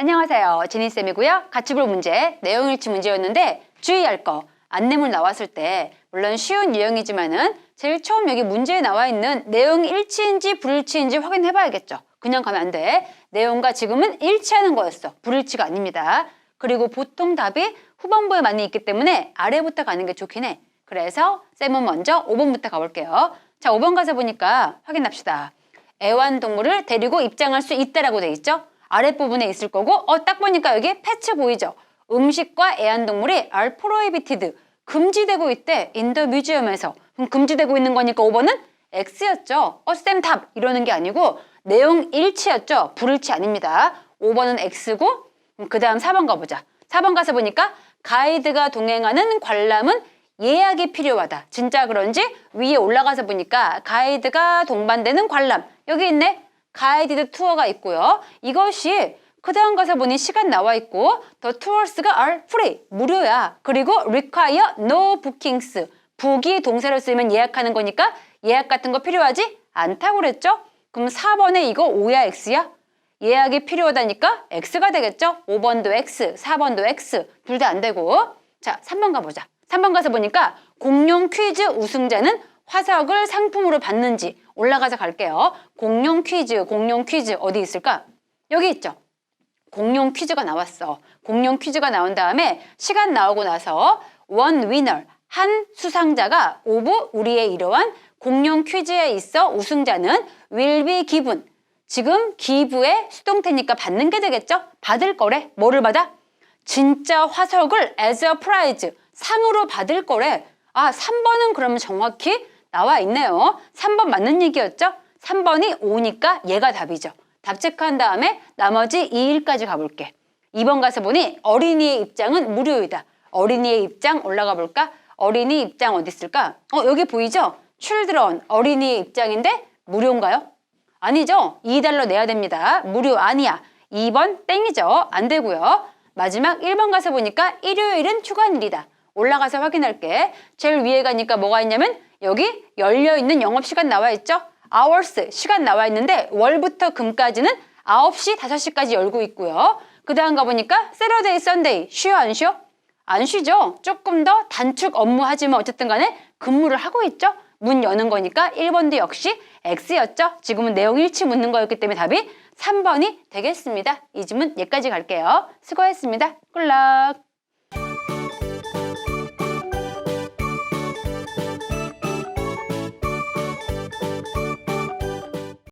안녕하세요. 지니쌤이고요. 가치불 문제, 내용 일치 문제였는데 주의할 거. 안내물 나왔을 때 물론 쉬운 유형이지만은 제일 처음 여기 문제에 나와 있는 내용 일치인지 불일치인지 확인해 봐야겠죠. 그냥 가면 안 돼. 내용과 지금은 일치하는 거였어. 불일치가 아닙니다. 그리고 보통 답이 후반부에 많이 있기 때문에 아래부터 가는 게 좋긴 해. 그래서 쌤은 먼저 5번부터 가볼게요. 자, 5번 가서 보니까 확인합시다. 애완동물을 데리고 입장할 수 있다라고 돼 있죠? 아랫부분에 있을 거고 어 딱 보니까 여기 패치 보이죠? 음식과 애완동물이 are prohibited 금지되고 있대 in the museum에서 그럼 금지되고 있는 거니까 5번은 X였죠? 어쌤 답 이러는 게 아니고 내용 일치였죠? 불일치 아닙니다 5번은 X고 그 다음 4번 가보자 4번 가서 보니까 가이드가 동행하는 관람은 예약이 필요하다. 진짜 그런지 위에 올라가서 보니까 가이드가 동반되는 관람. 여기 있네. 가이디드 투어가 있고요. 이것이 그 다음 가서 보니 시간 나와 있고 The tours가 are free. 무료야. 그리고 require no bookings. 북이 동사로 쓰이면 예약하는 거니까 예약 같은 거 필요하지? 않다고 그랬죠? 그럼 4번에 이거 O야 X야? 예약이 필요하다니까 X가 되겠죠? 5번도 X, 4번도 X. 둘 다 안 되고. 자, 3번 가보자. 3번 가서 보니까 공룡 퀴즈 우승자는 화석을 상품으로 받는지 올라가서 갈게요. 공룡 퀴즈, 공룡 퀴즈 어디 있을까? 여기 있죠. 공룡 퀴즈가 나왔어. 공룡 퀴즈가 나온 다음에 시간 나오고 나서 원 위너, 한 수상자가 오브 우리의 이러한 공룡 퀴즈에 있어 우승자는 be given. 지금 기부의 수동태니까 받는 게 되겠죠? 받을 거래. 뭐를 받아? 진짜 화석을 as a prize 상으로 받을 거래. 아, 3번은 그러면 정확히 나와 있네요. 3번 맞는 얘기였죠? 3번이 5니까 얘가 답이죠. 답 체크한 다음에 나머지 2일까지 가볼게. 2번 가서 보니 어린이의 입장은 무료이다. 어린이의 입장 올라가 볼까? 어린이 입장 어디 있을까? 어, 여기 보이죠? children, 어린이의 입장인데 무료인가요? 아니죠. 2달러 내야 됩니다. 무료 아니야. 2번 땡이죠. 안 되고요. 마지막 1번 가서 보니까 일요일은 휴관일이다. 올라가서 확인할게. 제일 위에 가니까 뭐가 있냐면 여기 열려있는 영업시간 나와 있죠? hours 시간 나와 있는데 월부터 금까지는 9시, 5시까지 열고 있고요. 그 다음 가보니까 Saturday, Sunday 쉬어 안 쉬어? 안 쉬죠. 조금 더 단축 업무 하지만 어쨌든 간에 근무를 하고 있죠. 문 여는 거니까 1번도 역시 X였죠. 지금은 내용 일치 묻는 거였기 때문에 답이 3번이 되겠습니다. 이 질문 여기까지 갈게요. 수고했습니다. 꿀락.